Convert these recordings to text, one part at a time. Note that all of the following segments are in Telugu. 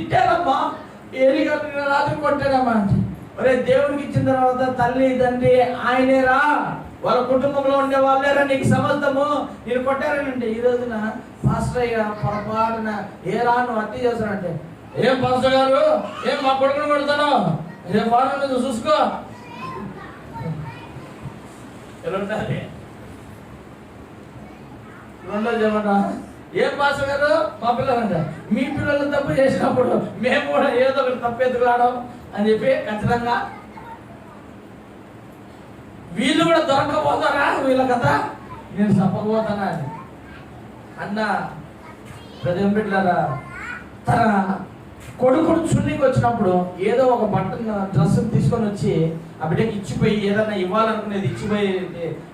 తిట్టారమ్మా ఏలి రాత్రి కొట్టారమ్మా ఒరే దేవుడికి ఇచ్చిన తర్వాత తల్లి తండ్రి ఆయనేరా వాళ్ళ కుటుంబంలో ఉండే వాళ్ళేరా నీకు సమర్థము నేను కొట్టారనంటే ఈ రోజున పాస్టర్ అయ్య పొరపాటున ఏ రాను అత్తి చేస్తానంటే ఏం పాస్టర్ గారు? ఏం మా కొడుకుని కొడతాను ఏం వాడు చూసుకో. ఎలా ఉండాలి? రెండో చెప్పండి ఏం పాస్ గారు? మా పిల్లలంట. మీ పిల్లలు తప్పు చేసినప్పుడు మేము కూడా ఏదో ఒకటి తప్పు ఎత్తుకురావడం అని చెప్పి ఖచ్చితంగా వీళ్ళు కూడా దొరకపోతారా వీళ్ళ కదా నేను చెప్పకపోతానా అని అన్న ప్రజం బిడ్డలారా తన కొడుకుడు చున్నీకి వచ్చినప్పుడు ఏదో ఒక బట్టను డ్రెస్ తీసుకొని వచ్చి ఆ బిడ్డకి ఇచ్చిపోయి ఏదైనా ఇవ్వాలనుకునేది ఇచ్చిపోయి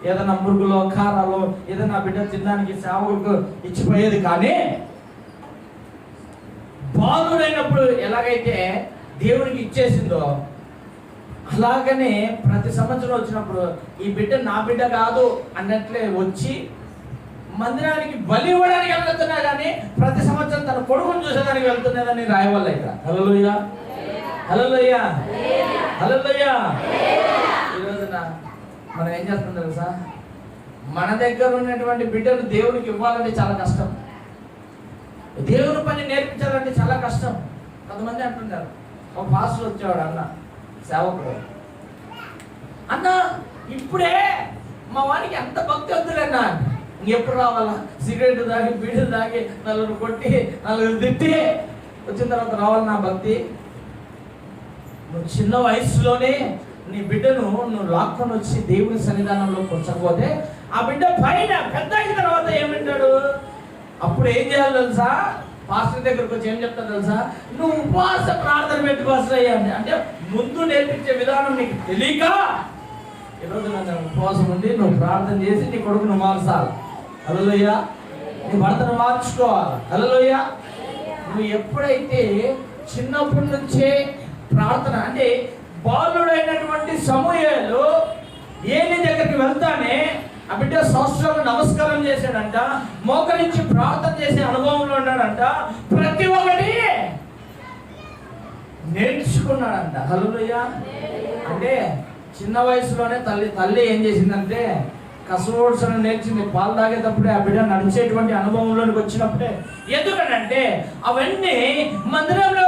ఏదైనా మురుగులో కారాలో ఏదైనా బిడ్డ తినడానికి సేవకు ఇచ్చిపోయేది కానీ బాలుడైనప్పుడు ఎలాగైతే దేవునికి ఇచ్చేసిందో అలాగనే ప్రతి సంవత్సరం వచ్చినప్పుడు ఈ బిడ్డ నా బిడ్డ కాదు అన్నట్లే వచ్చి మందిరానికి బలి ఇవ్వడానికి వెళ్తున్నా కానీ ప్రతి సంవత్సరం తన కొడుకును చూసేదానికి వెళ్తున్నదని రాయవల్ల ఇక్కడ. హలోయ హలోయ హలోయ ఈ రోజున మనం ఏం చేస్తాం తెలుసా? మన దగ్గర ఉన్నటువంటి బిడ్డను దేవునికి ఇవ్వాలంటే చాలా కష్టం. దేవుని పని నేర్పించాలంటే చాలా కష్టం. కొంతమంది అంటుంటారు ఒక పాస్టర్ వచ్చేవాడు అన్న సేవకుడు. అన్న ఇప్పుడే మా వానికి ఎంత భక్తి వద్దులేనా ఎప్పుడు రావాలా? సిగరెట్ తాగి బీడీలు తాగి నలుగురు కొట్టి నలుగురు తిట్టి వచ్చిన తర్వాత రావాలి నా భక్తి. నువ్వు చిన్న వయసులోనే నీ బిడ్డను నువ్వు లాక్కొని వచ్చి దేవుని సన్నిధానంలో కూర్చకపోతే ఆ బిడ్డ పైన పెద్ద అయిన తర్వాత ఏమంటాడు? అప్పుడు ఏం చేయాలి తెలుసా? పాస్టర్ దగ్గరకు వచ్చి ఏం చెప్తా తెలుసా? నువ్వు ఉపవాస ప్రార్థన పెట్టుకోవాల్సిన అని. అంటే ముందు నేర్పించే విధానం నీకు తెలియక ఈరోజు నన్ను ఉపవాసం ఉండి నువ్వు ప్రార్థన చేసి నీ కొడుకును మార్చాలి హలోయ్య నీ భర్తను మార్చుకోవాలి. హలోయ్య నువ్వు ఎప్పుడైతే చిన్నప్పటి నుంచే ప్రార్థన. అంటే బాలుడైనటువంటి సమూహలు ఏలి దగ్గరికి వెళ్తానే ఆ బిడ్డ సంవత్సరాలు నమస్కారం చేశాడంట మోకరించి ప్రార్థన చేసే అనుభవంలో ఉన్నాడంట ప్రతి ఒక్కటి నేర్చుకున్నాడంట. హలోయ్య అంటే చిన్న వయసులోనే తల్లి తల్లి ఏం చేసిందంటే కసోడ్సను నేర్చింది పాలు తాగేటప్పుడే ఆ బిడ్డ నడిచేటువంటి అనుభవంలోనికి వచ్చినప్పుడే. ఎందుకనంటే అవన్నీ మందిరంలో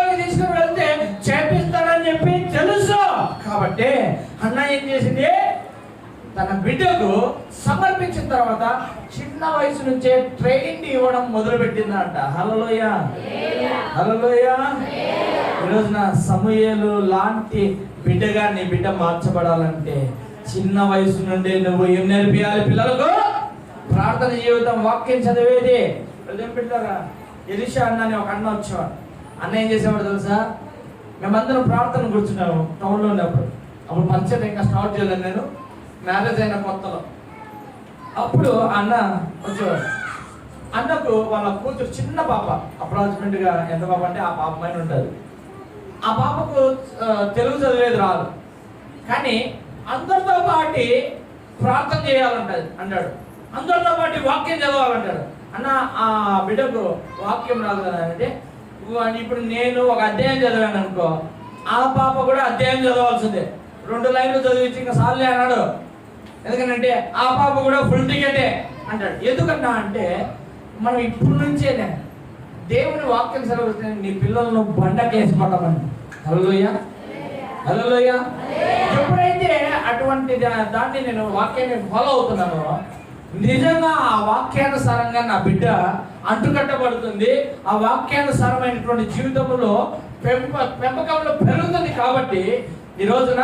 అంటే అన్న ఏం చేసింది? తన బిడ్డకు సమర్పించిన తర్వాత చిన్న వయసు నుంచే ట్రైనింగ్ ఇవ్వడం మొదలు పెట్టిందంట హలలోయ హలలోయ ఈరోజున సమూహలు లాంటి బిడ్డగా నీ బిడ్డ మార్చబడాలంటే చిన్న వయసు నుండి నువ్వు ఏం నేర్పియాలి పిల్లలకు? ప్రార్థన జీవితం వాక్యం చదివేది. ప్రజలు పెట్టారా ఎలిషా అన్న అని ఒక అన్న వచ్చేవాడు. అన్న ఏం చేసేవాడు తెలుసా? మేమందరం ప్రార్థన కూర్చున్నాము టౌన్లో ఉన్నప్పుడు. అప్పుడు మంచిగా ఇంకా స్టార్ట్ చేయలేదు నేను. మ్యారేజ్ అయిన కొత్తలో. అప్పుడు అన్న వచ్చేవాడు అన్నకు వాళ్ళ కూతురు చిన్న పాప అప్రాక్సిమేట్ ఎంత పాప అంటే ఆ పాప పైన ఉంటుంది. ఆ పాపకు తెలుగు చదివేది రాదు. కానీ అందరితో పాటి ప్రార్థన చేయాలంటది అంటాడు అందరితో పాటు వాక్యం చదవాలంటాడు. అన్న ఆ బిడ్డకు వాక్యం రాదు కదా అంటే ఇప్పుడు నేను ఒక అధ్యాయం చదివాను అనుకో. ఆ పాప కూడా అధ్యాయం చదవాల్సిందే. రెండు లైన్లు చదివించి ఇంకా సార్లే అన్నాడు. ఎందుకంటే ఆ పాప కూడా ఫుల్ టికెటే అంటాడు. ఎందుకన్నా అంటే మనం ఇప్పుడు నుంచేనే దేవుని వాక్యం సెలవు నీ పిల్లలను బండకేసి పట్టమని హలోయ హలోయ ఎప్పుడైతే అటువంటి దా- దాన్ని నేను వాక్యాన్ని ఫాలో అవుతున్నానో నిజంగా ఆ వాక్యానుసారంగా నా బిడ్డ అంటుకట్టబడుతుంది. ఆ వాక్యానుసారమైనటువంటి జీవితంలో పెంప పెంపకంలో పెరుగుతుంది కాబట్టి ఈ రోజున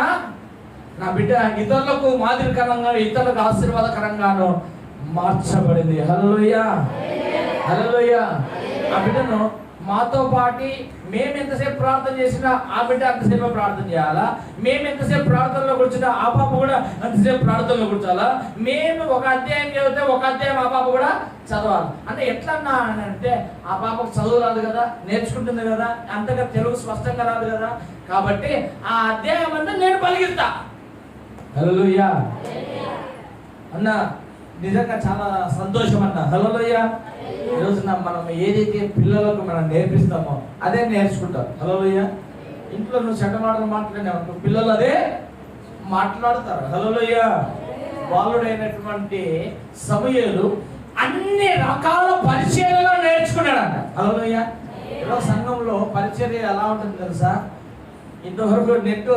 నా బిడ్డ ఇతరులకు మాదిరికరంగా ఇతరులకు ఆశీర్వాదకరంగాను మార్చబడింది. హలోయ హలోయ ఆ బిడ్డను మాతో పాటి మేము ఎంతసేపు ప్రార్థన చేసినా ఆ బిడ్డ అంతసేపు ప్రార్థన చేయాలా? మేము ఎంతసేపు ప్రార్థనలో కూర్చున్నా ఆ పాప కూడా అంతసేపు ప్రార్థనలో కూర్చోాలా మేము ఒక అధ్యాయం చదివితే ఒక అధ్యాయం ఆ పాప కూడా చదవాలి. అంటే ఎట్లన్నా అని అంటే ఆ పాపకు చదువు రాదు కదా నేర్చుకుంటుంది కదా అంతగా తెలుగు స్పష్టంగా రాదు కదా. కాబట్టి ఆ అధ్యాయం అంతా నేను పలిగిస్తా హలోయ్యా అన్న నిజంగా చాలా సంతోషం అన్న. హలోయ ఈ రోజున మనం ఏదైతే పిల్లలకు మనం నేర్పిస్తామో అదే నేర్చుకుంటారు హలోయ ఇంట్లో నువ్వు చెడ్డమాటలు మాట్లాడినావు పిల్లలు అదే మాట్లాడతారు. హలోయ బాలుడైనటువంటి సమయలు అన్ని రకాల పరిచర్యలు నేర్చుకున్నాడంట. హలోయ సంఘంలో పరిచర్య ఎలా ఉంటుంది తెలుసా? ఇంతవరకు నెట్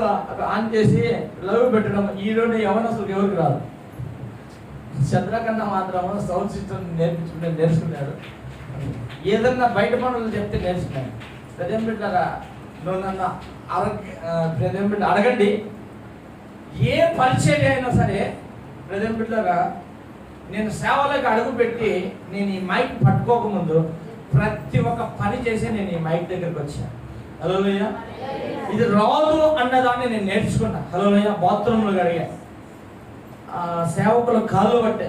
ఆన్ చేసి లవ్ పెట్టడం ఈరోజు యవనస్తులకు ఎవరికి రాదు. చంద్రకన్న మాత్రం సౌండ్ సిస్టమ్ నేర్పించుకుంటే నేర్చుకున్నాడు. ఏదన్నా బయట పనులు చెప్తే నేర్చుకున్నాడు. ప్రజెంట్ బిడ్డారా నువ్వు నన్ను అడగ ప్రజెంట్ బిడ్డ అడగండి. ఏ పరిచయం అయినా సరే ప్రజెంట్ బిడ్డారా నేను సేవలకు అడుగు పెట్టి నేను ఈ మైక్ పట్టుకోకముందు ప్రతి ఒక్క పని చేసి నేను ఈ మైక్ దగ్గరికి వచ్చాను. హలో ఇది రాదు అన్నదాన్ని నేను నేర్చుకున్నా. హలో బాత్రూంలో కడిగా. ఆ సేవకుల కాళ్ళు పట్టే.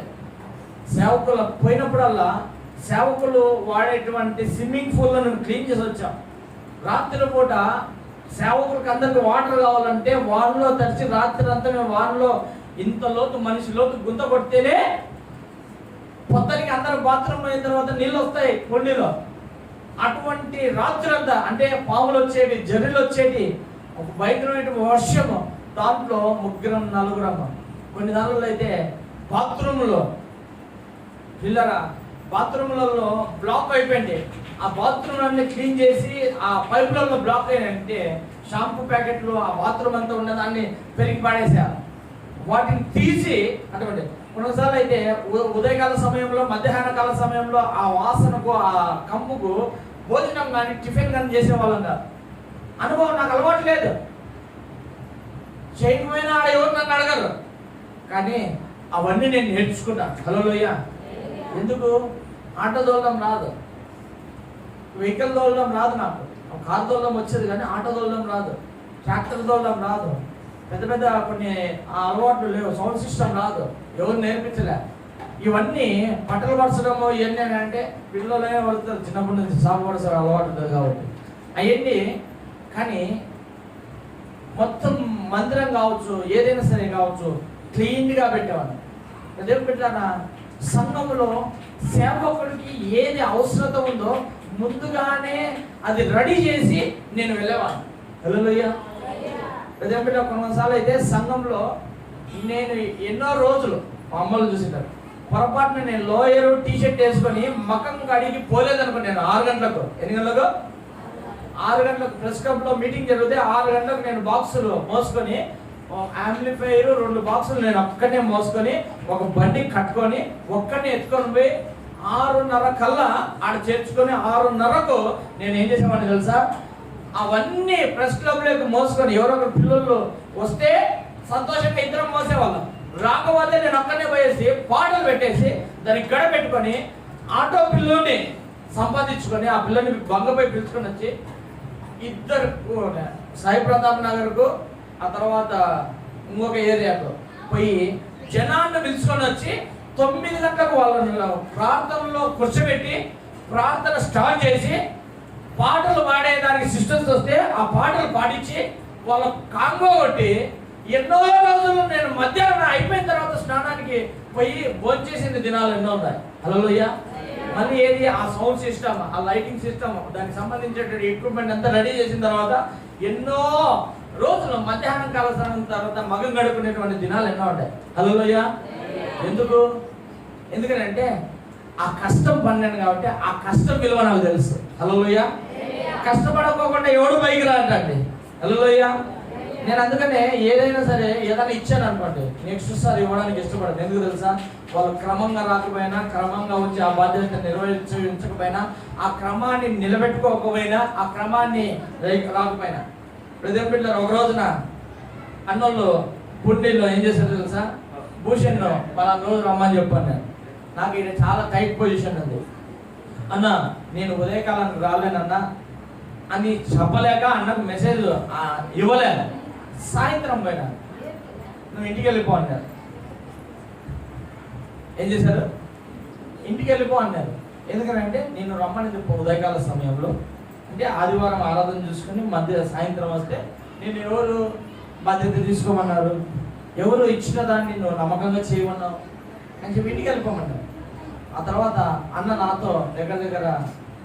సేవకుల పోయినప్పుడల్లా సేవకులు వాడేటువంటి స్విమ్మింగ్ పూల్లను క్లీన్ చేసి వచ్చాం. రాత్రి పూట సేవకులకు అందరికి వాటర్ కావాలంటే వానలో తడిచి రాత్రి అంతా మేము వానలో ఇంత లోతు మనిషి లోతు గుంత కొడితేనే పొద్దునికి అందరూ బాత్రూమ్ పోయిన తర్వాత నీళ్ళు వస్తాయి కొండీలో అటువంటి రాత్రి అంతా అంటే పాములు వచ్చేవి జర్రీలు వచ్చేటి ఒక భయంకరమైన వర్షము. దాంట్లో ముగ్గురం నలుగురమ్మ కొన్ని దానిలో అయితే బాత్రూంలో పిల్లరా బాత్రూమ్లలో బ్లాక్ అయిపోయింది. ఆ బాత్రూమ్ అన్ని క్లీన్ చేసి ఆ పైపులలో బ్లాక్ అయినంటే షాంపూ ప్యాకెట్లు ఆ బాత్రూమ్ అంతా ఉన్నదాన్ని పెరిగి పాడేశారు. వాటిని తీసి అటువంటి కొన్నిసార్లు అయితే ఉ- ఉదయకాల సమయంలో మధ్యాహ్న కాల సమయంలో ఆ వాసనకు ఆ కంపుకు భోజనం కానీ టిఫిన్ కానీ చేసేవాళ్ళం కాదు. అనుభవం నాకు అలవాటు లేదు. చేయకపోయినా ఆడ ఎవరు నన్ను అడగరు. కానీ అవన్నీ నేను నేర్చుకున్నా. హలో ఎందుకు? ఆటో దోలడం రాదు. వెహికల్ దోలడం రాదు నాకు. కార్ దోలడం వచ్చేది కానీ ఆటో దోలడం రాదు. ట్రాక్టర్ దోలడం రాదు. పెద్ద పెద్ద కొన్ని ఆ అలవాట్లు లేవు. సౌండ్ సిస్టమ్ రాదు. ఎవరు నేర్పించలే. ఇవన్నీ బట్టలు పరచడము ఇవన్నీ అంటే పిల్లలే పడుతారు చిన్నప్పటి నుంచి సాగు పడతారు అలవాటు ఉంటుంది కాబట్టి. అవన్నీ కానీ మొత్తం మందిరం కావచ్చు ఏదైనా సరే కావచ్చు క్లీన్గా పెట్టేవాడు అదేం పెట్టానా సంఘంలో సేవకుడికి ఏది అవసరత ఉందో ముందుగానే అది రెడీ చేసి నేను వెళ్ళేవాడిని. వెళ్ళలోయ్యా అదేం పెట్టా కొన్నిసార్లు అయితే సంఘంలో నేను ఎన్నో రోజులు మా అమ్మలు చూసింటారు పొరపాటున నేను లోయర్ టీ షర్ట్ వేసుకొని మకం కడిగి పోలేదనుకో నేను ఆరు గంటలకు. ఎన్ని గంటలకు? ఆరు గంటలకు. ప్రెస్ క్లబ్లో మీటింగ్ జరిగితే ఆరు గంటలకు నేను బాక్సులు మోసుకొని యాంప్లిఫైర్ రెండు బాక్సులు నేను ఒక్కనే మోసుకొని ఒక బండి కట్టుకొని ఒక్కనే ఎత్తుకొని పోయి ఆరున్నర కల్లా ఆడ చేర్చుకొని ఆరున్నరకు నేను ఏం చేసామని తెలుసా? అవన్నీ ప్రెస్ క్లబ్లోకి మోసుకొని ఎవరో ఒక పిల్లలు వస్తే సంతోషంగా ఇద్దరం మోసేవాళ్ళం. రాకపోతే నేను ఒక్కనే పోయేసి పాటలు పెట్టేసి దానికి గడ పెట్టుకొని ఆటో పిల్లోని సంపాదించుకొని ఆ పిల్లని బంగపై పిలుచుకొని వచ్చి ఇద్దరు సాయి ప్రతాప్ నగర్కు ఆ తర్వాత ఇంకొక ఏరియాకు పోయి జనాన్ని పిలుచుకొని వచ్చి తొమ్మిది గంటలకు వాళ్ళని ప్రార్థనలో కూర్చోబెట్టి ప్రార్థన స్టార్ట్ చేసి పాటలు పాడేదానికి సిస్టమ్స్ వస్తే ఆ పాటలు పాడించి వాళ్ళ కాంగో కొట్టి ఎన్నో రోజులు నేను మధ్యాహ్నం అయిపోయిన తర్వాత స్నానానికి పోయి భోజనం చేసిన దినాలు ఎన్నో ఉన్నాయి. హలోయ్య మళ్ళీ ఏది? ఆ సౌండ్ సిస్టమ్ ఆ లైటింగ్ సిస్టమ్ దానికి సంబంధించినటువంటి ఎక్విప్మెంట్ అంతా రెడీ చేసిన తర్వాత ఎన్నో రోజులు మధ్యాహ్నం కాల స్నానం తర్వాత మగం గడుపుకునేటువంటి దినాలు ఎన్నో ఉంటాయి హలోయ్య ఎందుకు? ఎందుకంటే ఆ కష్టం పన్నాను కాబట్టి ఆ కష్టం విలువ నాకు తెలుసు. హలోయ్య కష్టపడకోకుండా ఎవడు పైకి రాడండి. హలోయ్య నేను అందుకనే ఏదైనా సరే ఏదైనా ఇచ్చాను అనుకోండి నెక్స్ట్ సారి ఇవ్వడానికి ఇష్టపడదు ఎందుకు తెలుసా? వాళ్ళు క్రమంగా రాకపోయినా క్రమంగా వచ్చి ఆ బాధ్యత నిర్వహించకపోయినా ఆ క్రమాన్ని నిలబెట్టుకోకపోయినా ఆ క్రమాన్ని రాకపోయినా. ప్రతి పిల్లలు ఒక రోజున అన్నోళ్ళు పుట్టిల్లో ఏం చేశారు తెలుసా? భూషణ్లో పలానా రోజు రమ్మని చెప్పాను నేను. నాకు ఇది చాలా టైట్ పొజిషన్ ఉంది. అన్న నేను ఉదయకాలానికి రాలేనన్నా అని చెప్పలేక అన్నకు మెసేజ్ ఇవ్వలేదు. ఇవ్వలేను సాయంత్రం పోయినా. నువ్వు ఇంటికి వెళ్ళిపో అన్నారు. ఏం చేశారు? ఇంటికి వెళ్ళిపో అన్నారు. ఎందుకంటే నేను రమ్మని చెప్పు ఉదయకాల సమయంలో. అంటే ఆదివారం ఆరాధన చూసుకుని మధ్య సాయంత్రం వస్తే నేను ఎవరు బాధ్యత తీసుకోమన్నారు? ఎవరు ఇచ్చిన దాన్ని నువ్వు నమ్మకంగా చేయమన్నావు? అని చెప్పి ఇంటికి వెళ్ళిపోమన్నారు ఆ తర్వాత అన్న నాతో దగ్గర దగ్గర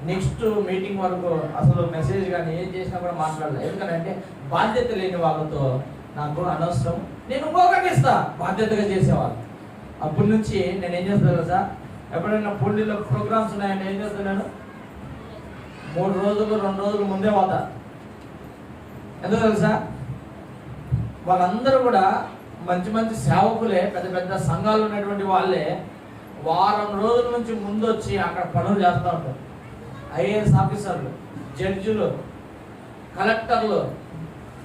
నెక్స్ట్ మీటింగ్ వరకు అసలు మెసేజ్ కానీ ఏం చేసినా కూడా మాట్లాడలేదు ఎందుకంటే బాధ్యత లేని వాళ్ళతో నాకు అనవసరం. నేను ఇంకొకటి బాధ్యతగా చేసేవాళ్ళు. అప్పటి నుంచి నేను ఏం చేస్తాను సార్ ఎప్పుడైనా పుండిలో ప్రోగ్రామ్స్ ఉన్నాయంటే ఏం చేస్తున్నాను మూడు రోజులు రెండు రోజులు ముందే పోతా. ఎందుకు తెలుసా? వాళ్ళందరూ కూడా మంచి మంచి సేవకులే పెద్ద పెద్ద సంఘాలు ఉన్నటువంటి వాళ్ళే. వారం రోజుల నుంచి ముందు వచ్చి అక్కడ పనులు చేస్తూ ఉంటారు. ఐఏఎస్ ఆఫీసర్లు జడ్జిలు కలెక్టర్లు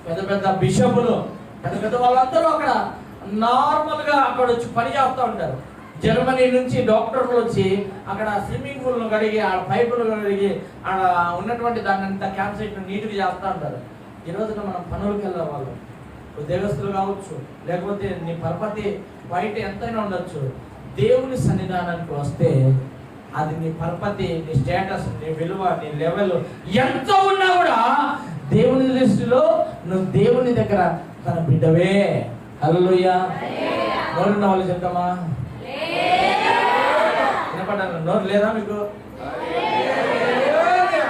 పెద్ద పెద్ద బిషపులు పెద్ద పెద్ద వాళ్ళందరూ అక్కడ నార్మల్గా అక్కడ వచ్చి పని చేస్తూ ఉంటారు. జర్మనీ నుంచి డాక్టర్లు వచ్చి అక్కడ స్విమ్మింగ్ పూల్ను కడిగి ఆ పైపులు కడిగి ఆడ ఉన్నటువంటి దాన్ని అంతా క్యాంప్ నీట్గా చేస్తూ ఉంటారు. ఈ రోజున మనం పనులకు వెళ్ళే వాళ్ళు. ఉద్యోగస్తులు కావచ్చు లేకపోతే నీ పరపతి బయట ఎంతైనా ఉండొచ్చు. దేవుని సన్నిధానానికి వస్తే అది నీ పరపతి నీ స్టేటస్ నీ విలువ నీ లెవెల్ ఎంత ఉన్నా కూడా దేవుని దృష్టిలో నువ్వు దేవుని దగ్గర తన బిడ్డవే. హల్లెలూయా. నోరు వాళ్ళు చెప్తామా? వినపడ్డాను నోరు లేదా మీకు?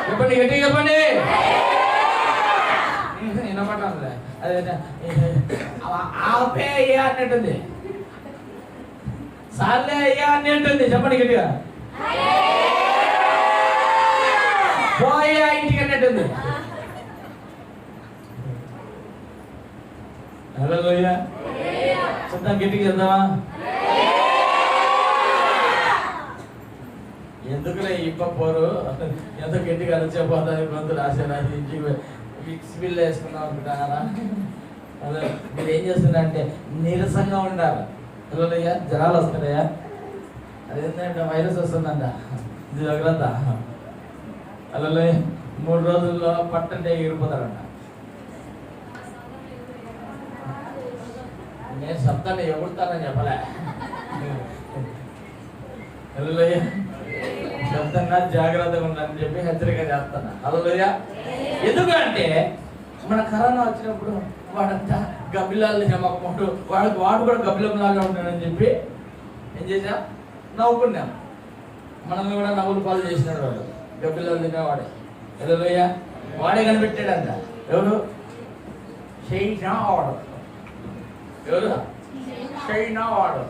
చెప్పండి గట్టిగా చెప్పండి. వినపడ్డానులే అదే ఆపే అయ్యా అన్నట్టుంది. సార్లే అయ్యా అన్నట్టుంది. చెప్పండి గట్టిగా. పోయా ఇంటికి అన్నట్టుంది హలో చెప్తాం గట్టిగా చెప్తావా? ఎందుకులే ఇప్ప ఎంత గట్టిగా అరచిపోతుంది గొంతు రాశారా ఇంటికి మిక్స్ బిల్ వేసుకున్నాం అనుకుంటారా అదే మీరు ఏం చేస్తున్నారంటే నీరసంగా ఉండాలి. హలోయ్యా జనాలు వస్తున్నాయా? అదేంటంటే వైరస్ వస్తుందంట. ఇది జాగ్రత్త అలా మూడు రోజుల్లో పట్టంటే ఎగిరిపోతారంట నేను శబ్దాన్ని ఎగురుతానని చెప్పలే. హలోయ్య శబ్దంగా జాగ్రత్తగా ఉండాలని చెప్పి హెచ్చరిక చేస్తాను హలోయ్య ఎందుకంటే మన కరోనా వచ్చినప్పుడు వాడంతా గబ్బిలాలు జమకపోడు వాడికి వాడు కూడా గబ్బిలంలాగా ఉంటాడని చెప్పి ఏం చేసా నవ్వుకున్నాం. మనల్ని కూడా నవ్వులు పాలు చేసినాడు వాడు. గబ్బిలాలు తినేవాడే ఎదురుయ్యా వాడే. కనిపెట్టాడంట ఎవరు చైనా వాడు ఎవరు? చైనా వాడు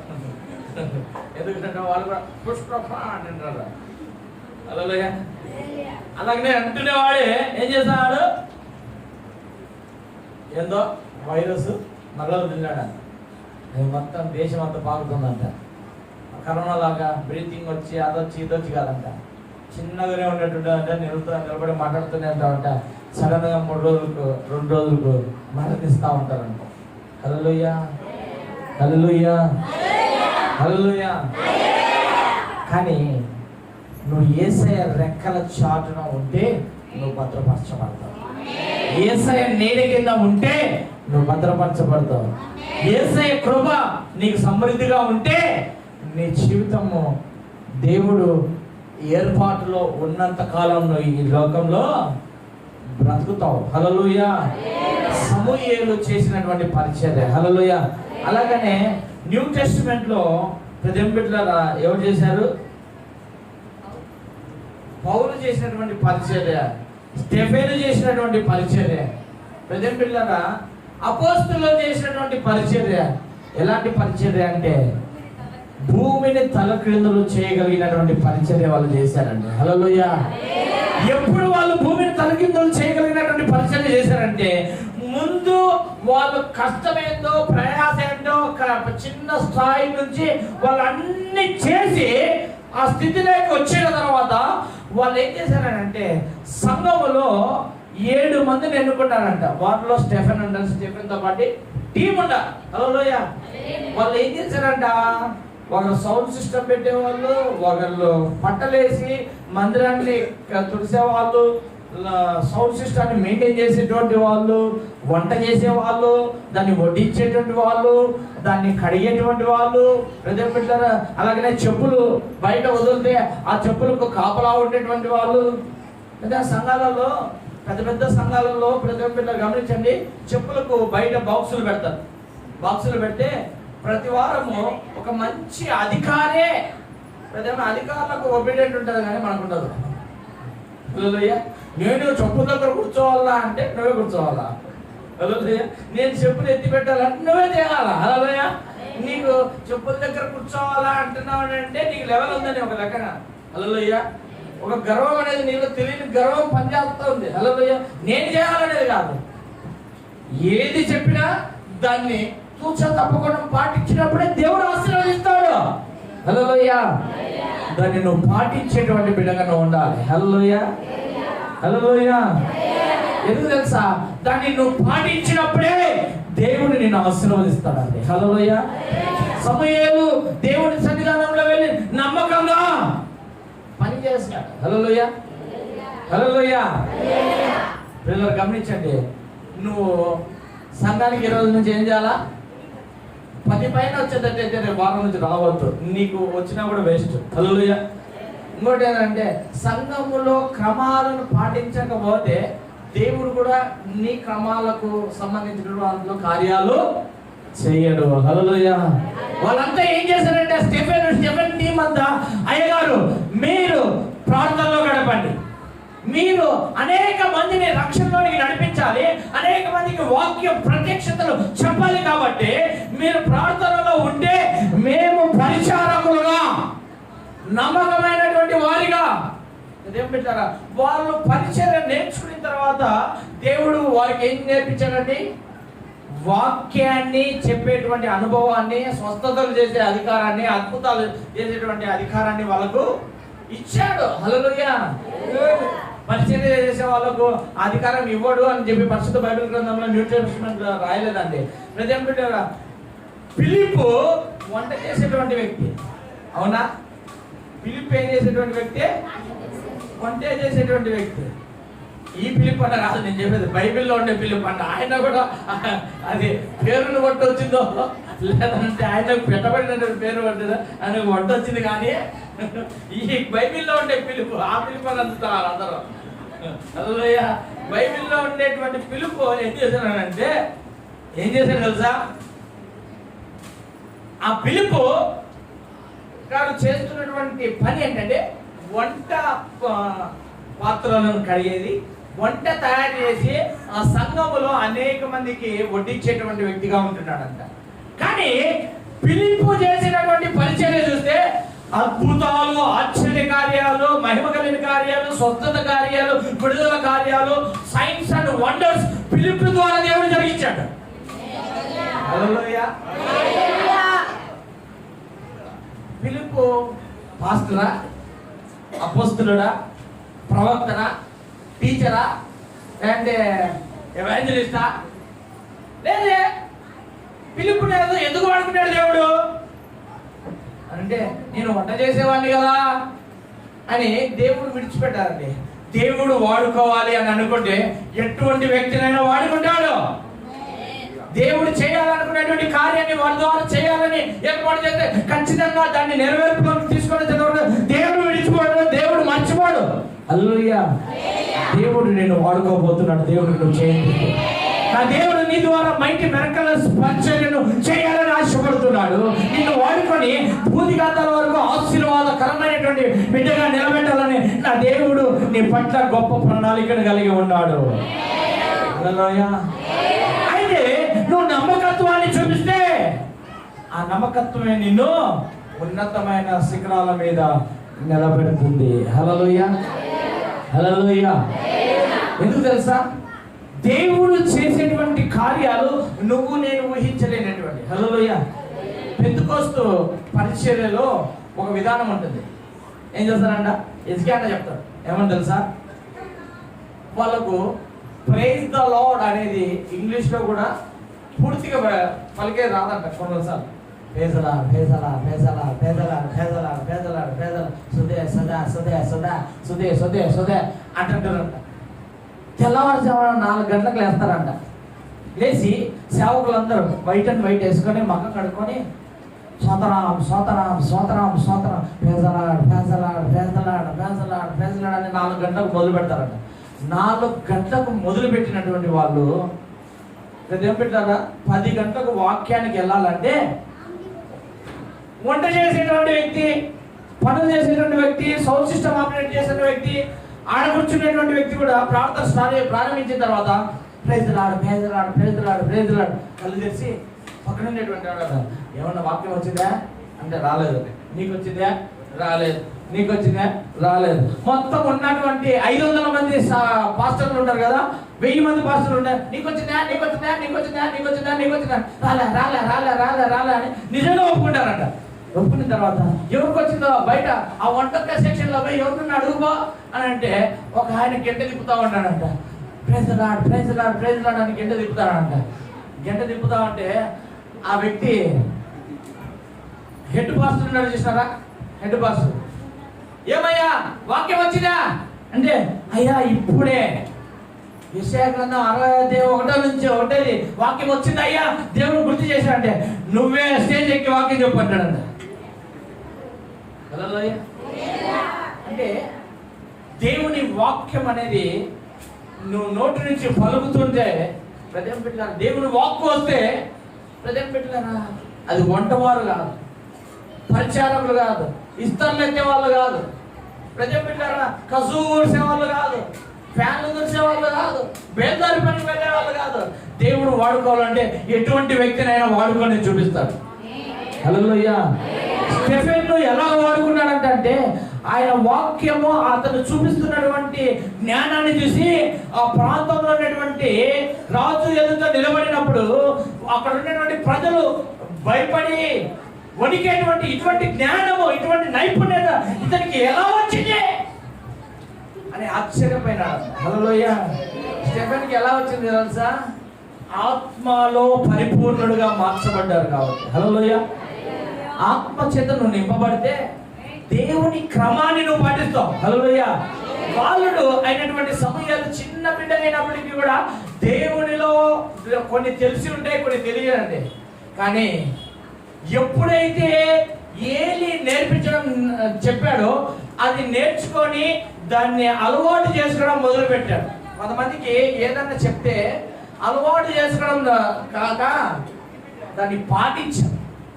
ఎందుకంటే వాళ్ళు కూడా పుష్పఫా అంటున్నారు అలలోయ. అలాగనే అంటునేవాడే ఏం చేస్తాడు ఏందో? వైరస్ నల్లలు తిన్నాడు అది మొత్తం దేశం అంతా పాకుతుందంట కరోనా లాగా బ్రీతింగ్ వచ్చి అదొచ్చి ఇదొచ్చి కాదంట. చిన్నగానే ఉన్నట్టు అంటే నిలుతూ నిలబడి మాట్లాడుతూనే ఉంటామంట. సడన్గా మూడు రోజులకు రెండు రోజులకు మరణిస్తూ ఉంటారంట. కలలుయ్యా కలలుయ్యా కలలుయ్యా కానీ నువ్వు ఏసయ రెక్కల చాటున ఉంటే నువ్వు భద్రపరచబడతావు. ఏసయ నీడ కింద ఉంటే నువ్వు భద్రపరచబడతావు. ఏసయ కృప నీకు సమృద్ధిగా ఉంటే నీ జీవితము దేవుడు ఏర్పాటులో ఉన్నంత కాలంలో ఈ లోకంలో బ్రతుకుతావు. హలలుయ సమూయేలు చేసినటువంటి పరిచర్య. హలలుయ అలాగనే న్యూ టెస్టిమెంట్లో బిడ్డలారా ఎవరు చేశారు? పౌలు చేసినటువంటి పరిచర్య. స్టెఫెన్ చేసినటువంటి పరిచర్య. ప్రజెంట్ బిడ్డలారా అపోస్తులో చేసినటువంటి పరిచర్య. ఎలాంటి పరిచర్య అంటే భూమిని తలక్రిందులు చేయగలిగినటువంటి పరిచర్య వాళ్ళు చేశారండి. హలోయ ఎప్పుడు వాళ్ళు భూమిని తలకిందులు చేయగలిగినటువంటి పరిచర్య చేశారంటే ముందు వాళ్ళు కష్టమేందో ప్రయాస ఏంటో చిన్న స్థాయి నుంచి వాళ్ళు అన్ని చేసి ఆ స్థితిలోకి వచ్చిన తర్వాత వాళ్ళు ఏం చేశారంటే సంఘములో ఏడు మందిని ఎన్నుకున్నారంట. వారిలో స్టెఫెన్ ఉండాలి స్టెఫెన్తో పాటు టీం ఉండాలి. హలోయ వాళ్ళు ఏం చేశారంట ఒకరు సౌండ్ సిస్టమ్ పెట్టేవాళ్ళు ఒకళ్ళు పట్టలేసి మందిరాన్ని తుడిసేవాళ్ళు సౌండ్ సిస్టాన్ని మెయింటైన్ చేసేటువంటి వాళ్ళు వంట చేసేవాళ్ళు దాన్ని వడ్డించేటువంటి వాళ్ళు దాన్ని కడిగేటువంటి వాళ్ళు. ప్రజల పెట్టారా? అలాగనే చెప్పులు బయట వదిలితే ఆ చెప్పులకు కాపలా ఉండేటువంటి వాళ్ళు. లేదా సంఘాలలో పెద్ద పెద్ద సంఘాలలో ప్రతి గమనించండి చెప్పులకు బయట బాక్సులు పెడతారు. బాక్సులు పెడితే ప్రతి వారము ఒక మంచి అధికారే ప్రతి అధికారులకు ఒబీడియంట్ ఉంటుంది కానీ మనకు ఉండదు నేను చెప్పు దగ్గర కూర్చోవాలా అంటే నువ్వే కూర్చోవాలా? హలోయ నేను చెప్పులు ఎత్తి పెట్టాలంటే నువ్వే చేయాలా హలోయ నీకు చెప్పుల దగ్గర కూర్చోవాలా అంటున్నావు అంటే నీకు లెవెల్ ఉందని ఒక లెక్కన. హలోయ ఒక గర్వం అనేది నీలో తెలియని గర్వం పనిచేస్తూ ఉంది హలోయ నేను చేయాలనేది కాదు. ఏది చెప్పినా దాన్ని తూచ తప్పకుండా పాటించినప్పుడే దేవుడు ఆశీర్వదిస్తాడు. హలోయ దాన్ని నువ్వు పాటించేటువంటి బిడ్డగా నువ్వు ఉండాలి. హలోయ హలోయ ఎందుకు తెలుసా? దాన్ని నువ్వు పాటించినప్పుడే దేవుడు నిన్ను ఆశీర్వదిస్తాడండి. హలోయ సమయాలు దేవుడి సన్నిధానంలో వెళ్ళి నమ్మకంగా పని చేస్తాడు. హలోయ హలోయ పిల్లలు గమనించండి. నువ్వు సంఘానికి ఈ రోజు నుంచి ఏం చేయాలా? పది పైన వచ్చేటట్టయితే రేపు వారం నుంచి రావద్దు. నీకు వచ్చినా కూడా వేస్ట్. హలోయ ఇంకోటి ఏంటంటే సంఘములో క్రమాలను పాటించకపోతే దేవుడు కూడా నీ క్రమాలకు సంబంధించిన దాంట్లో కార్యాలు చెయ్యడు హలోయ వాళ్ళంతా ఏం చేశారంటే స్టెఫెన్ స్టెఫెన్ టీం అంతా అయ్యగారు మీరు ప్రార్థనలో గడపండి. మీరు అనేక మందిని రక్షణలోనికి నడిపించాలి అనేక మందికి వాక్య ప్రత్యక్షతలు చెప్పాలి కాబట్టి మీరు ప్రార్థనలో ఉంటే మేము పరిచారకులుగా నమ్మకమైనటువంటి వారిగా. ఏం పెట్టారా వాళ్ళు పరిచయం నేర్చుకున్న తర్వాత దేవుడు వారికి ఏం నేర్పించాడండి? వాక్యాన్ని చెప్పేటువంటి అనుభవాన్ని స్వస్థతలు చేసే అధికారాన్ని అద్భుతాలు చేసేటువంటి అధికారాన్ని వాళ్ళకు ఇచ్చాడు. హలో పరిచర్య చేసే వాళ్ళకు అధికారం ఇవ్వడు అని చెప్పి పరిశుద్ధ బైబిల్ గ్రంథంలో న్యూ టెస్ట్మెంట్ రాయలేదండి. ప్రతి పిలిపు వంట చేసేటువంటి వ్యక్తి. అవునా? పిలిపు ఏం చేసేటువంటి వ్యక్తి? వంట చేసేటువంటి వ్యక్తి. ఈ పిలుపు అంట కాదు నేను చెప్పేది బైబిల్లో ఉండే పిలుపు అంట. ఆయన కూడా అది పేరును బట్టి వచ్చిందో లేదంటే ఆయనకు పెట్టబడిన పేరు పడ్డదో ఆయనకు వంట వచ్చింది కానీ ఈ బైబిల్లో ఉండే పిలుపు ఆ పిలుపు అని అందుతున్నారు అందరూ. బైబిల్లో ఉండేటువంటి పిలుపు ఏం చేశానంటే ఏం చేశాను తెలుసా? ఆ పిలుపు గారు చేస్తున్నటువంటి పని ఏంటంటే వంట పాత్రలను కడిగేది వంట తయారు చేసి ఆ సంఘములో అనేక మందికి వడ్డించేటువంటి వ్యక్తిగా ఉంటున్నాడంట. కానీ పిలుపు చేసినటువంటి పరిచయం చూస్తే అద్భుతాలు ఆశ్చర్య కార్యాలు మహిమ కలిగిన కార్యాలు స్వస్థత కార్యాలు విడుదల కార్యాలు సైన్స్ అండ్ వండర్స్ పిలుపు ద్వారా దేవుడు జరిగించాడు. పిలుపు పాస్టరా అపోస్తుడా ప్రవక్తనా టీచరా అండ్ ఎవాంజలిస్టా? లేదే. పిలుపు లేదు ఎందుకు వాడుకున్నాడు దేవుడు? అంటే నేను వంట చేసేవాడిని కదా అని దేవుడు విడిచిపెట్టారండి. దేవుడు వాడుకోవాలి అని అనుకుంటే ఎటువంటి వ్యక్తినైనా వాడుకుంటాడు. దేవుడు చేయాలనుకునేటువంటి కార్యాన్ని వారి ద్వారా చేయాలని ఏర్పాటు చేస్తే ఖచ్చితంగా దాన్ని నెరవేర్పులోకి తీసుకొని చదవడం దేవుడు విడిచిపోడు దేవుడు మర్చిపోడు అల్లుయ్యా దేవుడు నేను వాడుకోబోతున్నాడు దేవుడు నువ్వు చేయండి. నా దేవుడు నీ ద్వారా మైటి మెరకల స్పర్శలను చేయాలని ఆశపడుతున్నాడు. నిన్ను వాడుకొని భూతిగాతాల వరకు ఆశీర్వాదకరమైనటువంటి బిడ్డగా నిలబెట్టాలని నా దేవుడు నీ పట్ల గొప్ప ప్రణాళికను కలిగి ఉన్నాడు. అయితే నువ్వు నమ్మకత్వాన్ని చూపిస్తే ఆ నమ్మకత్వమే నిన్ను ఉన్నతమైన శిఖరాల మీద నిలబెడుతుంది. హలలుయ హలలుయ ఎందుకు తెలుసా? దేవుడు చేసేటువంటి కార్యాలు నువ్వు నేను ఊహించలేనటువంటి. హలలుయ పెందుకోస్తు పరిచర్యలో ఒక విధానం ఉంటుంది. ఏం చేస్తారంట? ఎస్కే చెప్తారు. ఏమని తెలుసా? వాళ్ళకు ప్రైజ్ ద లాడ్ అనేది ఇంగ్లీష్లో కూడా పూర్తిగా పలికే రాదంట కొన్నిసార్లు. పేదలా పేదలా పేదలా పేదలా పేదలా పేదలా పేదల. సుదే సదా సుదే సదా సుదే సుదే సుదే అంటుంటారంట. తెల్లవారుజామున నాలుగు గంటలకు లేస్తారంట. లేచి సేవకులందరూ వైట్ అండ్ వైట్ వేసుకొని మక్క కడుక్కొని సోతరాం సోతరాం సోతరాం సోతరాం. పేజలాడు పేజలాడు పేజలాడు పేజలాడు పేజలాడు అని నాలుగు గంటలకు మొదలు పెడతారంట. నాలుగు గంటలకు మొదలు పెట్టినటువంటి వాళ్ళు ఏం పెట్టారా? పది గంటలకు వాక్యానికి వెళ్ళాలంటే వంట చేసేటువంటి వ్యక్తి పనులు చేసేటువంటి వ్యక్తి సౌండ్ సిస్టమ్ ఆపరేట్ చేసిన వ్యక్తి ఆడ కూర్చునేటువంటి వ్యక్తి కూడా ప్రార్థన స్టార్ట్ ప్రారంభించిన తర్వాత ప్రైజులాడు ప్రైజులాడు ప్రైజులాడు ప్రైజులాడు. కళ్ళు తెరిచి పక్కన ఉండేటువంటి ఏమన్నా వాక్యం వచ్చిందా? అంటే రాలేదు. నీకు వచ్చిందా? రాలేదు. నీకు వచ్చిందా? రాలేదు. మొత్తం ఉన్నటువంటి ఐదు వందల మంది సా- పాస్టర్లు ఉంటారు కదా వెయ్యి మంది పాస్టర్లు ఉంటారు నీకు వచ్చిందా? నీకు వచ్చిందా? నీకు వచ్చిందా? నీకు వచ్చిందా? నీకు వచ్చిందా? రాలే రాలే రాలే రాలే రాలే అని నిజంగా ఒప్పుకుంటారంట. ఒప్పుకున్న తర్వాత ఎవరికి వచ్చిందో బయట ఆ వంటక సెక్షన్లో పోయి ఎవరిని అడుగుబో అని అంటే ఒక ఆయన గంట తిప్పుతా ఉన్నాడంట. Praise Lord praise Lord praise Lord అని గంట తిప్పుతాడంట. గెంట తిప్పుతా అంటే ఆ వ్యక్తి హెడ్ పాస్టర్ ఉన్నాడు చూసారా? Head pastor. ఏమయ్యా వాక్యం వచ్చిందా? అంటే అయ్యా ఇప్పుడే. విషయ గ్రంథం అరవై ఒకటో నుంచి ఒకటేది వాక్యం వచ్చింది అయ్యా? దేవుడు గుర్తు చేశాడంటే నువ్వే స్టేజ్ ఎక్కి వాక్యం చెప్పంటాడంట అంటే దేవుని వాక్యం అనేది నువ్వు నోటి నుంచి పలుకుతుంటే ప్రజం పెట్టారు దేవుని వాక్కు వస్తే ప్రజం పెట్టారా అది వంటవారు కాదు. పరిచారకులు కాదు. ఇస్తర్లు ఎత్తే వాళ్ళు కాదు ప్రజలు పెట్టారా కసువు ఊడ్చే వాళ్ళు కాదు. ఫ్యాన్లు తుడిచే వాళ్ళు కాదు. బేల్దారి పనికి వెళ్ళే వాళ్ళు కాదు. దేవుడు వాడుకోవాలంటే ఎటువంటి వ్యక్తినైనా వాడుకొని చూపిస్తాడు. హల్లెలూయా. స్టెఫెన్ ఎలా వాడుకున్నాడంటే ఆయన వాక్యము అతను చూపిస్తున్నటువంటి జ్ఞానాన్ని చూసి ఆ ప్రాంతంలో ఉన్నటువంటి రాజు ఎదుట నిలబడినప్పుడు అక్కడ ఉన్నటువంటి ప్రజలు భయపడి వణికేటువంటి ఇటువంటి జ్ఞానము ఇటువంటి నైపుణ్యత ఇతనికి ఎలా వచ్చింది? అని ఆశ్చర్యపోయినాడు. హలోయ స్టెఫెన్కి ఎలా వచ్చింది తెలుసా? ఆత్మలో పరిపూర్ణుడుగా మార్చబడ్డారు కాబట్టి. హలోయ ఆత్మ చేత నువ్వు నింపబడితే దేవుని క్రమాన్ని నువ్వు పాటిస్తావు. హలోయ బాలుడు అయినటువంటి సమయాలు చిన్న బిడ్డ అయినప్పటికీ కూడా దేవునిలో కొన్ని తెలిసి ఉంటాయి కొన్ని తెలియదండి. కానీ ఎప్పుడైతే ఏలి నేర్పించడం చెప్పాడో అది నేర్చుకొని దాన్ని అలవాటు చేసుకోవడం మొదలుపెట్టాడు. కొంతమందికి ఏదన్నా చెప్తే అలవాటు చేసుకోవడం కాక దాన్ని పాటించాం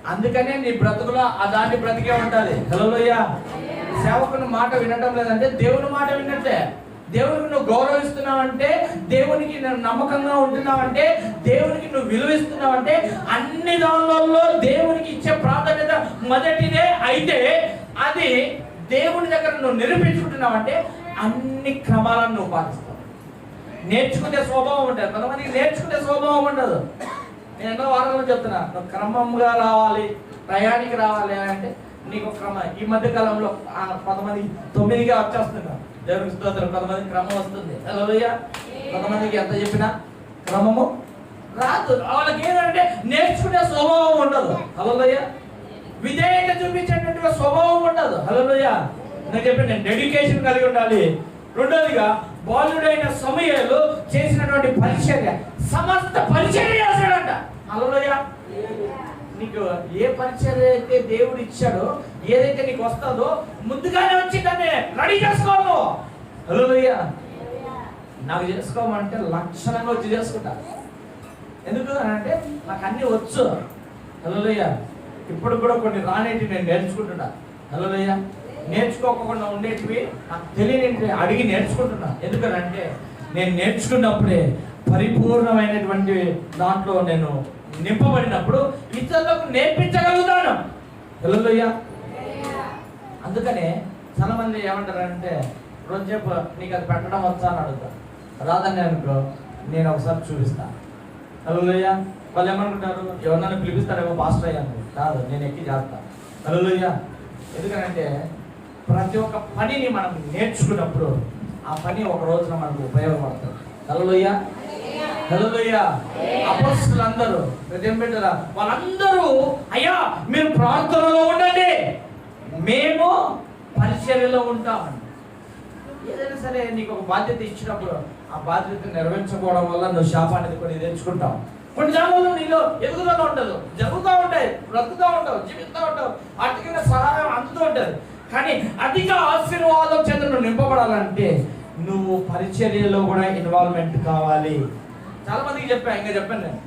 అందుకనే నీ బ్రతుకులో ఆ దాన్ని బ్రతికే ఉండాలి హలోయ సేవకుని మాట వినటం లేదంటే దేవుని మాట విన్నట్లే. దేవునికి నువ్వు గౌరవిస్తున్నావంటే దేవునికి నువ్వు నమ్మకంగా ఉంటున్నావంటే దేవునికి నువ్వు విలువిస్తున్నావంటే అన్ని దానిలలో దేవునికి ఇచ్చే ప్రాధాన్యత మొదటిదే. అయితే అది దేవుని దగ్గర నువ్వు నిరూపించుకుంటున్నావంటే అన్ని క్రమాలను నువ్వు పాటిస్తావు. నేర్చుకునే స్వభావం ఉంటుంది. కొంతమందికి నేర్చుకునే స్వభావం ఉండదు. నేను ఎన్నో వారంలో చెప్తున్నా. నువ్వు క్రమంగా రావాలి టయానికి రావాలి అంటే నీకు క్రమ. ఈ మధ్య కాలంలో ఆ కొంతమంది తొమ్మిదిగా వచ్చేస్తున్నారు. దేవునికి స్తోత్రం. కొంతమంది క్రమం వస్తుంది. హలోయ కొంతమందికి ఎంత చెప్పినా క్రమము రాదు. వాళ్ళకి ఏంటంటే నేర్చుకునే స్వభావం ఉండదు. హలోయ విధేయత చూపించేటటువంటి స్వభావం ఉండదు. హలోయ నేను చెప్పిన నేను డెడికేషన్ కలిగి ఉండాలి. రెండోదిగా బాలుడైన సమయాలు చేసినటువంటి పరిచర్య. సమస్త పరిచర్య చేశాడంట. హలోయ నీకు ఏ పరిచర్య అయితే దేవుడు ఇచ్చాడో ఏదైతే నీకు వస్తుందో ముందుగానే వచ్చి దాన్ని రెడీ చేసుకోము. హలోయ నాకు చేసుకోమంటే లక్షణంగా వచ్చి చేసుకుంటా. ఎందుకు అని అంటే నాకు అన్ని వచ్చు. హలోయ ఇప్పుడు కూడా కొన్ని రానేటి నేను నేర్చుకుంటున్నా. హలోయ నేర్చుకోకుండా ఉండేటివి నాకు తెలియని అడిగి నేర్చుకుంటున్నా. ఎందుకనంటే నేను నేర్చుకున్నప్పుడే పరిపూర్ణమైనటువంటి దాంట్లో నేను నింపబడినప్పుడు ఇతరులకు నేర్పించగలుగుతాను. హలోయ అందుకనే చాలా మంది ఏమంటారంటే రోజు నీకు అది పెట్టడం వచ్చా అని అడుగుతా. రాదని అనుకో నేను ఒకసారి చూపిస్తాను హలోయ వాళ్ళు ఏమనుకుంటారు? ఎవరినైనా పిలిపిస్తారేమో పాస్టర్ అయ్యాను కాదు నేను ఎక్కి చేస్తాను హలోయ ఎందుకనంటే ప్రతి ఒక్క పనిని మనం నేర్చుకున్నప్పుడు ఆ పని ఒక రోజున మనకు ఉపయోగపడుతుంది హలోయ అపస్తులందరూ హృదయం పెట్టరా వాళ్ళందరూ అయ్యా మేము ప్రార్థనలో ఉండండి. మేము పరిచర్యలో ఉంటామండి ఏదైనా సరే నీకు ఒక బాధ్యత ఇచ్చినప్పుడు ఆ బాధ్యత నెరవేర్చకపోవడం వల్ల నువ్వు శాపాన్ని కొన్ని తెచ్చుకుంటావు కొన్ని జాగాల్లో నీలో ఎదుగుదల ఉండదు. జరుగుతూ ఉంటాయి బ్రతుకుతూ ఉంటావు జీవిస్తూ ఉంటావు. ఆర్థికంగా సహాయం అందుతూ ఉంటుంది కానీ అధిక ఆశీర్వాదం చేత నువ్వు నింపబడాలంటే నువ్వు పరిచర్యలో కూడా ఇన్వాల్వ్మెంట్ కావాలి. చాలా మందికి చెప్పాను ఇంకా చెప్పాను నేను.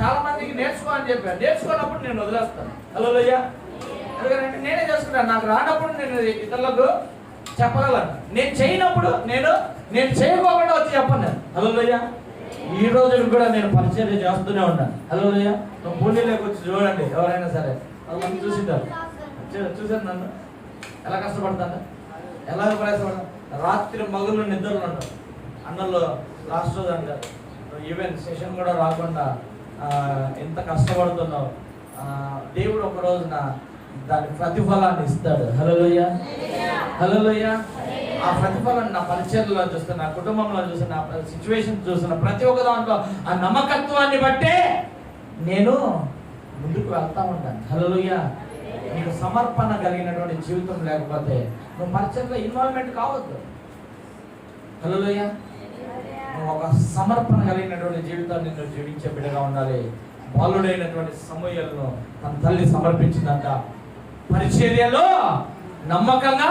చాలా మందికి నేర్చుకో అని చెప్పాను నేర్చుకున్నప్పుడు నేను వదిలేస్తాను. హలో ఎందుకంటే నేనే చేసుకుంటాను. నాకు రానప్పుడు నేను ఇతరులకు చెప్పగలను. నేను చేయనప్పుడు నేను నేను చేయకోకుండా వచ్చి చెప్పను నేను. హలో అయ్యా ఈ రోజు కూడా నేను పరిచయం చేస్తూనే ఉన్నాను. హలో అయ్యా నువ్వు పూణేలోకి వచ్చి చూడండి ఎవరైనా సరే. అది చూసింటారు. చూ- చూసారు నన్ను? ఎలా కష్టపడతాను? ఎలా ప్రయాసపడతాను? రాత్రి మగులు నిద్రలు ఉంటాం అన్నలో లాస్ట్ రోజు అంటారు. ఈవెన్ సెషన్ కూడా రాకుండా ఎంత కష్టపడుతున్నావు? దేవుడు ఒక రోజున దాని ప్రతిఫలాన్ని ఇస్తాడు. హలోయ హలోయ ఆ ప్రతిఫలం నా పరిచయంలో చూస్తే నా కుటుంబంలో చూసిన నా సిచ్యువేషన్ చూస్తున్నా ప్రతి ఒక్క దాంట్లో ఆ నమ్మకత్వాన్ని బట్టే నేను ముందుకు వెళ్తా ఉంటాను. హలోయ నీకు సమర్పణ కలిగినటువంటి జీవితం లేకపోతే నువ్వు పరిచయంలో ఇన్వాల్వ్మెంట్ కావద్దు. హలోయ నువ్వు ఒక సమర్పణ కలిగినటువంటి జీవితాన్ని నువ్వు జీవించే బిడ్డగా ఉండాలి. బాలుడైనటువంటి సమూహలను తన తల్లి సమర్పించిందంట. పరిచర్యలో నమ్మకంగా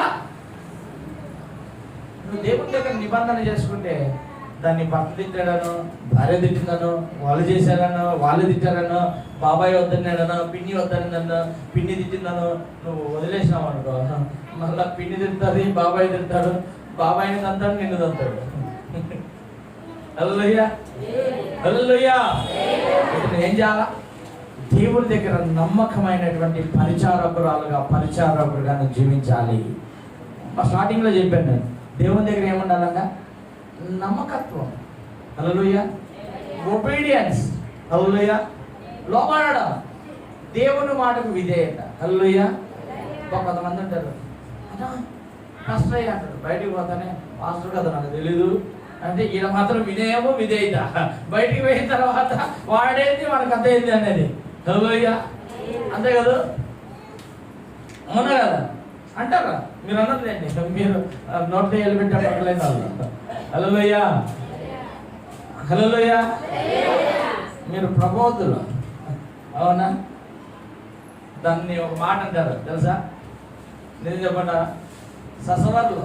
నువ్వు దేవుని దగ్గర నిబంధన చేసుకుంటే దాన్ని భర్త తిట్టాడను భార్య తిట్టిందను వాళ్ళు చేశారను వాళ్ళు తిట్టారను బాబాయ్ వద్దన్నాడను పిన్ని వద్దన్నాను పిన్ని తిట్టిందను నువ్వు వదిలేసినావు అనుకో. మళ్ళా పిన్ని తింటుంది బాబాయ్ తింటాడు బాబాయ్ని తంతాడు నిన్ను తంతాడు. ఏం చేయాలా? దేవుని దగ్గర నమ్మకమైనటువంటి పరిచారకురాలుగా పరిచారకుడుగా జీవించాలి. మా స్టార్టింగ్లో చెప్పాను నేను. దేవుని దగ్గర ఏముండాలంట? నమ్మకత్వం. హల్లెలూయా. ఒబీడియన్స్ హల్లెలూయా. లోపడడం దేవుని మాటకు విధేయత. హల్లెలూయా. ఒక కొంతమంది ఉంటారు. అన్నా కష్టయ్య అంటారు బయటికి పోతానే పాస్టర్ కదా నాకు తెలీదు. అంటే ఈయన మాత్రం వినయము విధేయత. బయటికి పోయిన తర్వాత వాడేంది? మనకు అంత ఏంది అనేది. హలోయ్య అంతే కదా? అవునా కదా? అంటారా? మీరు అన్నట్లేండి. మీరు నోట్ చేయాలి పెట్టారు పక్కలేని వాళ్ళు హలోయ్యా హలోయ్యా మీరు ప్రబోధులు. అవునా? దాన్ని ఒక మాట అంటారు. తెలుసా? నేను చెప్పండి. ససవర్లు.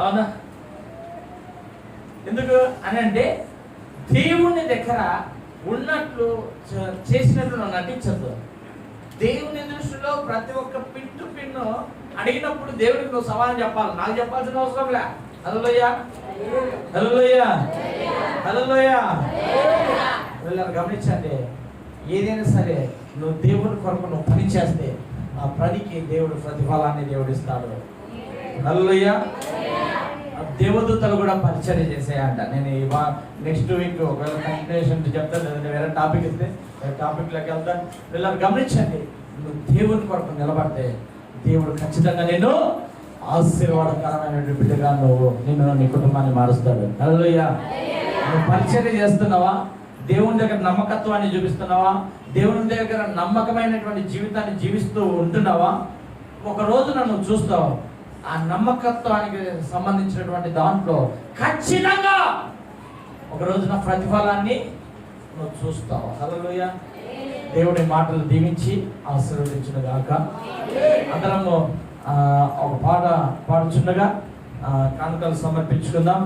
అవునా? ఎందుకు అని అంటే దేవుని దగ్గర ఉన్నట్లు చేసినట్లు నటించద్దు దేవుని దృష్టిలో ప్రతి ఒక్క పిట్టు పిన్ను అడిగినప్పుడు దేవుడికి నువ్వు సమాధానం చెప్పాలి. నాకు చెప్పాల్సిన అవసరం లే. హలోయ హలోయ హలోయ వీళ్ళని గమనించండి. ఏదైనా సరే నువ్వు దేవుని కొరకు నువ్వు పని చేస్తే ఆ పనికి దేవుడు ప్రతిఫలాన్ని దేవుడిస్తాడు ఇస్తాడు. దేవదూతలు కూడా పరిచయం చేసేయంట. నేను ఇవా వా నెక్స్ట్ వీక్ ఒకవేళ కంటిన్యూషన్ చెప్తాను లేదంటే వేరే టాపిక్ ఇస్తే టాపిక్లోకి వెళ్తాను వీళ్ళని గమనించండి నువ్వు దేవుని కొరకు నిలబడితే దేవుడు ఖచ్చితంగా నేను ఆశీర్వాదకరమైన బిడ్డగా నువ్వు నిన్ను నీ కుటుంబాన్ని మారుస్తాడు. హల్లెలూయా. నువ్వు పరిచయం చేస్తున్నావా? దేవుని దగ్గర నమ్మకత్వాన్ని చూపిస్తున్నావా? దేవుని దగ్గర నమ్మకమైనటువంటి జీవితాన్ని జీవిస్తూ ఉంటున్నావా? ఒక రోజు నన్ను చూస్తావు. ఆ నమ్మకత్వానికి సంబంధించినటువంటి దాంట్లో ఖచ్చితంగా ఒక రోజున ప్రతిఫలాన్ని నువ్వు చూస్తావు. హల్లెలూయా. దేవుడి మాటలు దీవించి ఆశీర్వదించిన గాక. అందరము ఒక పాట పాడుచుండగా కానుకలు సమర్పించుకుందాం.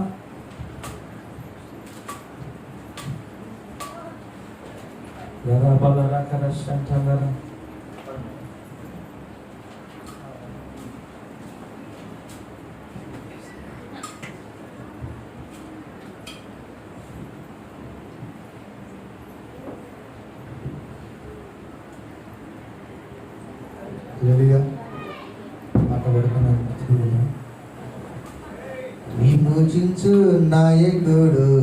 ఎర్ర బలర కరశంఠలర నాయకుడు.